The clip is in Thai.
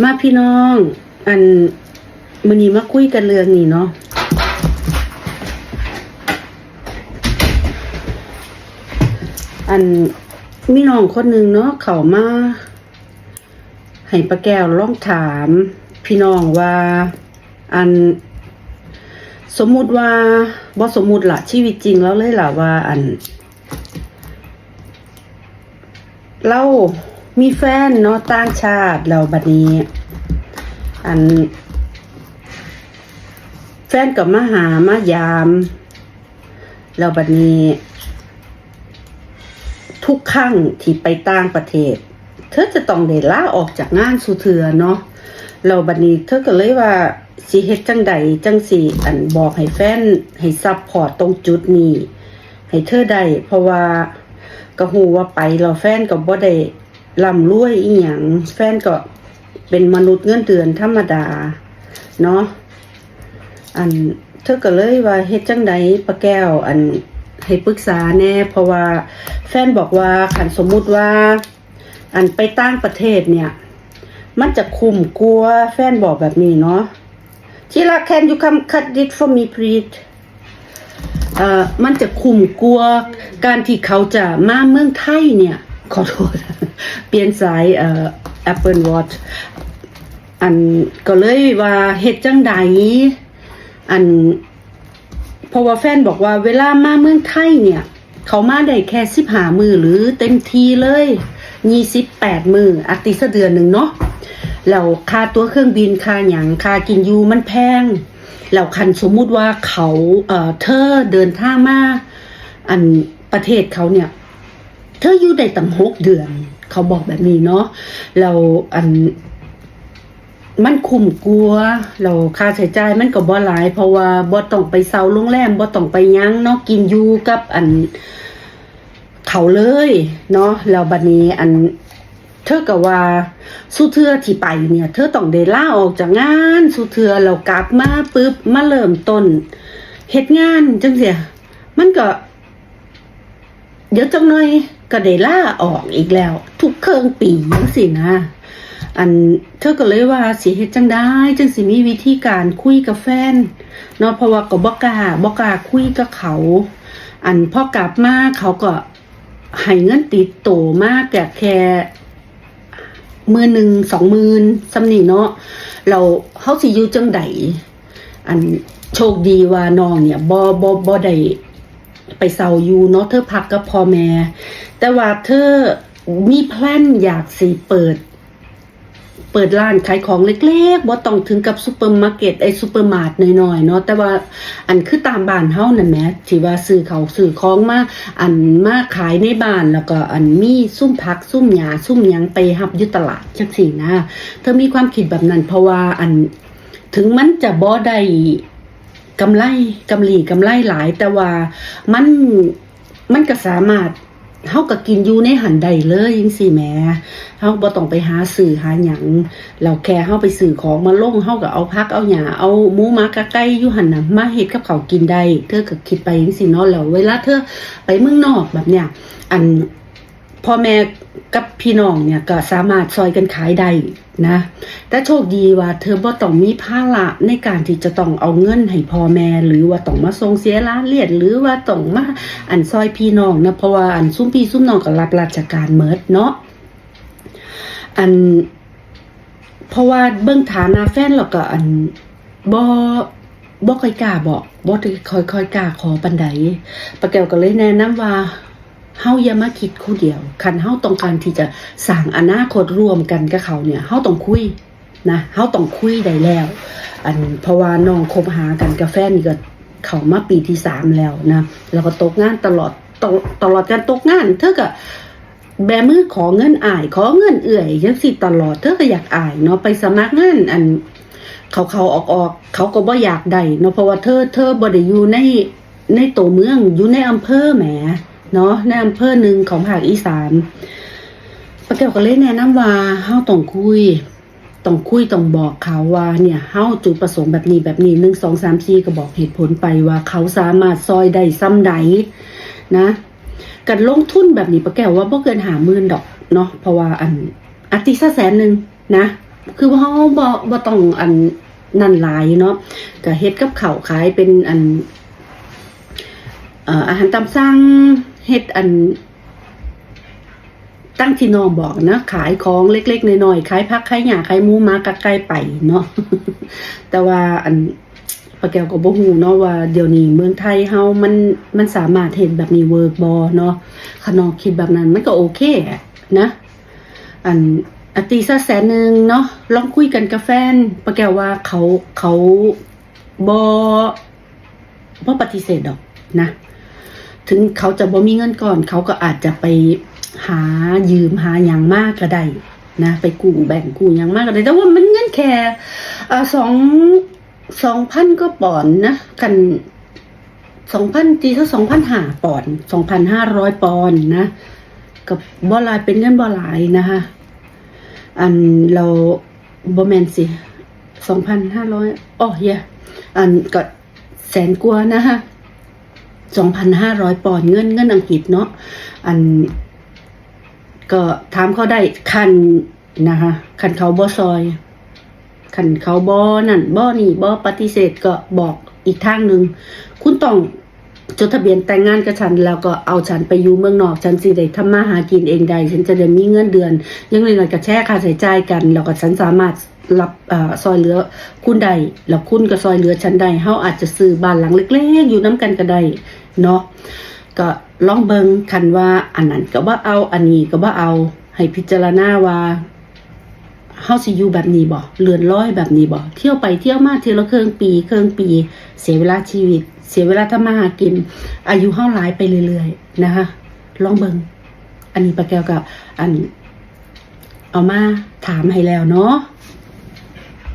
มาพี่น้อง อันมื้อนี้มาคุยกันเรื่องนี้เนาะอันมีน้องคนหนึ่งเนาะเขามาให้ป้าแก้วล่องถาม พี่น้องว่า อัน สมมุติว่าบ่สมมุติล่ะชีวิตจริงแล้วเลยล่ะว่า อันเรา มีแฟนเนาะต่างชาติแล้วบัดนี้ อัน แฟนกับมาหามายามแล้วบัดนี้ ทุกครั้งที่ไปต่างประเทศ เธอจะต้องได้ลาออกจากงานสู่เถือเนาะแล้วบัดนี้เธอก็เลยว่าสิเฮ็ดจังใดจังสิอันบอกให้แฟนให้ซัพพอร์ตตรงจุดนี้ ให้เธอได้เพราะว่าก็ฮู้ว่าไปแล้วแฟนก็บ่ได้ ร่ำรวยอีหยังแฟนก็เป็นมนุษย์เงินเดือนธรรมดา เนาะอันเธอก็เลยว่าเฮ็ดจังใดปะแก้ว อันให้ปรึกษาแน่ เพราะว่าแฟนบอกว่าคันสมมุติว่า อันไปต่างประเทศเนี่ย มันจะคุ้มกลัวแฟนบอกแบบนี้เนาะที่รัก can you come cut it for me please เอ่อมันจะคุ้มกลัวการที่เขาจะมาเมืองไทยเนี่ย ขอโทษ เปลี่ยนสายเอ่อ Apple Watch อันก็เลยว่าเฮ็ดจังใดอันเพราะว่าแฟนบอกว่าเวลามาเมืองไทยเนี่ย เขามาได้แค่สิบหามือหรือเต็มทีเลยยี่สิบแปดมืออาทิตย์ละเดือนหนึ่งเนาะแล้วค่าตัวเครื่องบินค่าหยังค่ากินอยูมันแพงแล้วคันสมมุติว่าเขาเอ่อเธอเดินทางมาอันประเทศเขาเนี่ย เธออยู่ได้ตั้งหกเดือน เขาบอกแบบนี้เนาะแล้วอันมันคุ้มกลัว เราค่าใช้จ่ายมันก็บ่หลาย เพราะว่าบ่ต้องไปเซาโรงแรมบ่ต้องไปยั้งเนาะกินอยู่กับอัน เขาเลยเนาะแล้วบัดนี้อันเธอก็ว่าสุเทือที่ไปเนี่ย เธอต้องได้ลาออกจากงานสุเทือแล้วกลับมาปึ๊บมาเริ่มต้นเฮ็ดงานจังเสียมันก็ เดี๋ยวจังหน่อย ก็ได้ล่าออกอีกแล้ว ทุกเครื่องปีจังสินะ อันเธอก็เลยว่าสิเฮ็ดจังได้ จังสิมีวิธีการคุยกับแฟนเนาะเพราะว่าก็บ่กล้าบ่กล้าคุยกับเขา อันพอกลับมาเขาก็ให้เงินติดโตมากแต่แค่มือหนึ่งสองหมื่นสำนีเนาะเราเฮาสิอยู่จังใดอันโชคดีว่าน้องเนี่ยบ่บ่บ่ได้ ไปเซาอยู่เนาะเธอพักกับพ่อแม่ แต่ว่าเธอมีแพลนอยากสิเปิด เปิดร้านขายของเล็กๆบ่ต้องถึงกับซูเปอร์มาร์เก็ตไอซูเปอร์มาร์ทน้อยๆเนาะแต่ว่าอันคือตามบ้านเฮานั่นแหมที่ว่าซื้อเขาซื้อของมาอันมาขายในบ้านแล้วก็อันมีซุ่มผักซุ่มหญ้าซุ่มหยังไปรับอยู่ตลาดจังซี่นะ เธอมีความคิดแบบนั้นเพราะว่าอันถึงมันจะบ่ได้ กำไรกำลีกำไรหลาย แต่ว่ามันมันก็สามารถเฮาก็กินอยู่ในหันใดเลยจังซี่แหมเฮาบ่ต้องไปหาสื่อหาหยังแล้วแค่เฮาไปซื้อของมาลงเฮาก็เอาผักเอาหญ้าเอาหมูมากะไก่อยู่หันน่ะมาเฮ็ดกับเขากินได้เธอก็คิดไปจังซี่เนาะแล้วเวลาเธอไปเมืองนอกแบบเนี้ยอัน พ่อแม่กับพี่น้องเนี่ยก็สามารถซอยกันขายได้นะ แต่โชคดีว่าเธอบ่ต้องมีภาระในการที่จะต้องเอาเงินให้พ่อแม่ หรือว่าต้องมาส่งเสียร้านเรียนหรือว่าต้องมาอันซอยพี่น้องนะเพราะว่าอันซุ้มพี่ซุ้มน้องก็รับราชการเมิดเนาะอัน เพราะว่าเบื้องฐานะแฟนเราก็อันบ่บ่ค่อยกล้าบอกบ่ค่อยค่อยกล้าขอปันใดปะแก้วก็เลยแนะนำว่า เฮาอย่ามาคิดคู่เดียว คันเฮาต้องการที่จะสร้างอนาคตร่วมกันกับเขาเนี่ยเฮาต้องคุยนะเฮาต้องคุยได้แล้ว อันเพราะว่าน้องคบหากันกับแฟนนี่ก็เขามาปีที่สามแล้วนะแล้วก็ตกงานตลอดตลตลอดการตกงาน เธอก็แบมือขอเงินอาย ขอเงินเอื่อยจังสิตลอดเธอก็อยากอายเนาะไปสมัครงานอันเขาเขาออกออกเขาก็บ่อยากได้เนาะเพราะว่าเธอเธอบ่ได้อยู่ในในตัวเมืองอยู่ในอำเภอแหม เนาะในอำเภอหนึ่งของภาคอีสานปะแก้วก็เลยแนะนำว่าเฮาต้องคุยต้องคุยต้องบอกเขาว่าเนี่ยเฮาจุดประสงค์แบบนี้แบบนี้หนึ่งสองสามสี่ก็บอกเหตุผลไปว่าเขาสามารถซอยได้ซ้ำใดนะการลงทุนแบบนี้ปะแก้วว่าบ่เกินหาหมื่นดอกเนาะเพราะว่าอันอาทิตย์ละแสนหนึ่งนะ คือว่าเฮาบ่บ่ต้องอันนั่นหลายเนาะก็เฮ็ดกับเขาขายเป็นอันอาหารตามสั่ง เฮ็ดอัน ตั้งที่น้องบอกนะ ขายของเล็กๆน้อยๆขายผักขายหญ้าขายมูมากะไก่ไปเนาะแต่ว่าอันปะแก้วก็บ่ฮู้เนาะว่าเดี๋ยวนี้เมืองไทยเฮามันมันสามารถเฮ็ดแบบนี้เวิร์กบ่เนาะขนองคิดแบบนั้นมันก็โอเคนะ อันอตีซะแสนหนึ่งเนาะลองคุยกันกับแฟนปะแก้วว่าเขาเขาบ่บ่ปฏิเสธดอกนะ ถึงเขาจะบ่มีเงินก่อน เขาก็อาจจะไปหายืมหาอย่างมากก็ได้นะไปกู้แบ่งกู้อย่างมากก็ได้แต่ว่ามันเงินแค่สองสองพันก็ปอนนะกันสองพันตีถ้าสองพันห้าปอนสองพันห้าร้อยปอนนะกับบ่หลายเป็นเงินบ่หลายนะคะอันเราบ่แมนสิสองพันห้าร้อยอ๋อเยอันก็แสนกว่านะคะ สองพันห้าร้อยปอนด์เงินเงินอังกฤษเนาะอันก็ถามเขาได้คันนะคะคันเขาบ่ซอย คันเขาบ่นั่นบ่นี่บ่ปฏิเสธก็บอกอีกทางหนึ่งคุณต้องจดทะเบียนแต่งงานกับฉันแล้วก็เอาฉันไปอยู่เมืองนอกฉันสิได้ทำมาหากินเองได้ ฉันจะได้มีเงินเดือน ยังไงหน่อยก็แชร์ค่าใช้จ่ายกัน แล้วก็ฉันสามารถรับอ่อซอยเหลือคุณได้แล้วคุณก็ซอยเหลือฉันได้เฮาอาจจะซื้อบ้านหลังเล็ก ๆ อยู่น้ำกันก็ได้ เนาะก็ลองเบิงคันว่าอันนั้นก็บ่เอาอันนี้ก็บ่เอาให้พิจารณาว่าเฮาสิอยู่แบบนี้บ่เลือนลอยแบบนี้บ่เที่ยวไปเที่ยวมาเที่ยวละครึ่งปีเครึ่งปี เสียเวลาชีวิต เสียเวลาทำมาหากิน อายุเฮาหลายไปเรื่อยๆนะคะลองเบิงอันนี้ปะแก้วกับอันเอามาถามให้แล้วเนาะ